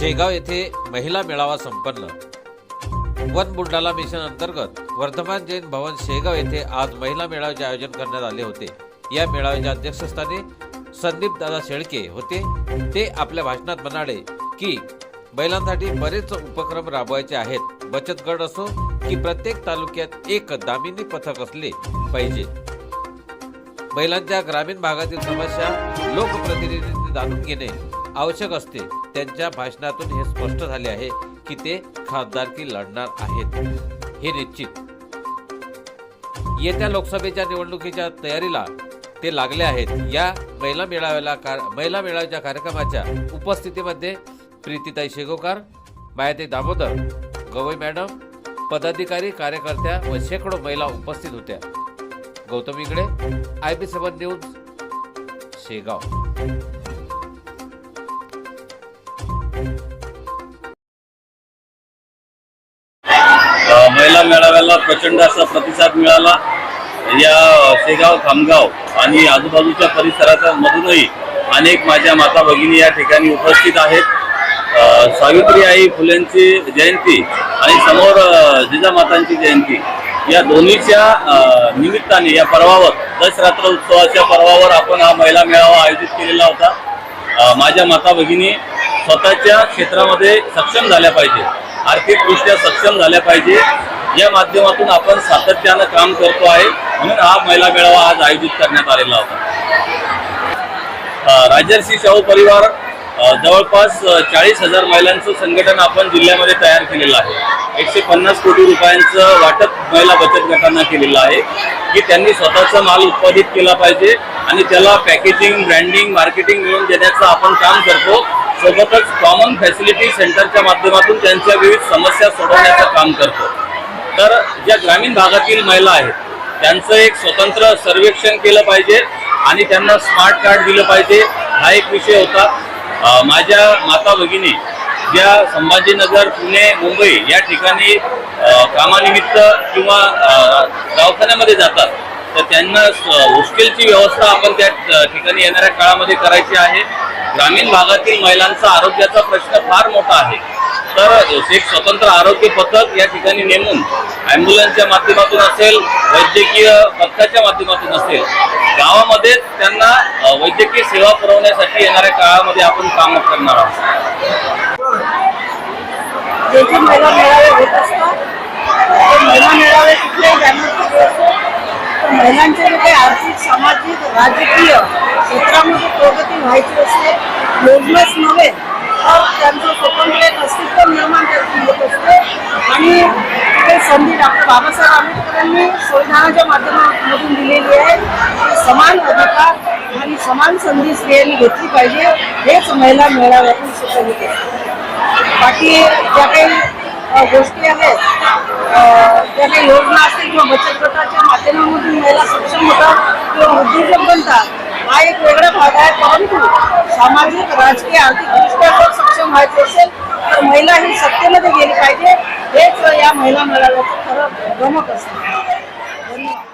शेगाव येथे महिला मेळावा संपन्न. वन बुलढाणा मिशन अंतर्गत वर्धमान जैन भवन शेगाव येथे आज महिला मेळाव्याचे आयोजन करण्यात आले होते. या मेळाव्याच्या अध्यक्षस्थानी संदीप दादा शेळके होते. ते आपल्या भाषणात म्हणाले की महिलांसाठी बरेच उपक्रम राबवायचे आहेत. बचत गट असो की प्रत्येक तालुक्यात एक दामिनी पथक असले पाहिजे. महिलांच्या ग्रामीण भागातील समस्या लोकप्रतिनिधींनी जाणून घेणे. आवश्यक असते. त्यांच्या भाषणातून हे स्पष्ट झाले आहे की ते खासदारकी लढणार आहेत. हे निश्चित. येत्या लोकसभेच्या निवडणुकीच्या तयारीला ते लागले आहेत. या महिला मेळाव्याला कार- महिला मेळाव्याच्या कार्यक्रमाच्या उपस्थितीमध्ये प्रीतीताई शेगोकार मायाते दामोदर गवई मॅडम पदाधिकारी कार्यकर्त्या व शेकडो महिला उपस्थित होत्या. गौतम इकडे I B seven news Shegaon. या मेळाव्याला प्रचंड असा प्रतिसाद मिळाला. या शेगाव खामगाव आणि आजूबाजूच्या परिसराच्या मधूनही अनेक माझ्या माता भगिनी या ठिकाणी उपस्थित आहेत. सावित्री आई फुलेंची जयंती आणि समोर जिजामातांची जयंती या दोन्हीच्या निमित्ताने या पर्वावर दशरात्र उत्सवाच्या पर्वावर आपण हा महिला मेळावा आयोजित केलेला होता. माझ्या माता भगिनी स्वतःच्या क्षेत्रामध्ये सक्षम झाल्या पाहिजे. आर्थिकदृष्ट्या सक्षम झाल्या पाहिजे. या माध्यमातून आपण सातत्यानं काम करतो आहे. म्हणून हा महिला मेळावा आज आयोजित करण्यात आलेला होता. राजर्षी शाहू परिवार जवळपास चाळीस हजार महिलांचं संघटन आपण जिल्ह्यामध्ये तयार केलेलं आहे. एकशे पन्नास कोटी रुपयांचं वाटप महिला बचत गटांना केलेलं आहे. की त्यांनी स्वतःचा माल उत्पादित केला पाहिजे आणि त्याला पॅकेजिंग ब्रँडिंग मार्केटिंग मिळवून देण्याचं आपण काम करतो. सोबतच कॉमन फॅसिलिटी सेंटरच्या माध्यमातून त्यांच्या विविध समस्या सोडवण्याचं काम करतो. तर ज्या ग्रामीण भागातील महिला आहेत त्यांचं एक स्वतंत्र सर्वेक्षण केलं पाहिजे आणि त्यांना स्मार्ट कार्ड दिलं पाहिजे. हा एक विषय होता. माझ्या माता भगिनी ज्या संभाजीनगर पुणे मुंबई या ठिकाणी कामानिमित्त किंवा दवाखान्यामध्ये जातात तर त्यांना हॉस्टेलची व्यवस्था आपण त्या ठिकाणी येणाऱ्या काळामध्ये करायची आहे. ग्रामीण भागातील महिलांचा आरोग्याचा प्रश्न फार मोठा आहे. तर एक स्वतंत्र आरोग्य पथक या ठिकाणी नेमून ॲम्ब्युलन्सच्या माध्यमातून असेल वैद्यकीय पथकाच्या माध्यमातून असेल गावामध्ये त्यांना वैद्यकीय सेवा पुरवण्यासाठी येणाऱ्या काळामध्ये आपण काम करणार आहोत. महिलांचे जे काही आर्थिक सामाजिक राजकीय क्षेत्रामध्ये प्रगती व्हायची असते. योजनाच नव्हे त्यांचं स्वतंत्र एक अस्तित्व निर्माण त्यातून होत असते. आणि ते संधी डॉक्टर बाबासाहेब आंबेडकरांनी संविधानाच्या माध्यमातून दिलेली आहे. समान अधिकार आणि समान संधी स्त्रियांनी घेतली पाहिजे. हेच महिला मेळाव्यातून सिद्ध बाकी ज्या काही गोष्टी आहेत त्या काही योजना असतील किंवा बचत गटाच्या माध्यमामधून महिला सक्षम होतात किंवा उद्योजक बनतात हा एक वेगळा भाग आहे. परंतु सामाजिक राजकीय आर्थिकदृष्ट्या जर सक्षम व्हायचं असेल तर महिला ही सत्तेमध्ये गेली पाहिजे. हेच या महिला मेळाव्याचं खरं गमक असतं. धन्यवाद.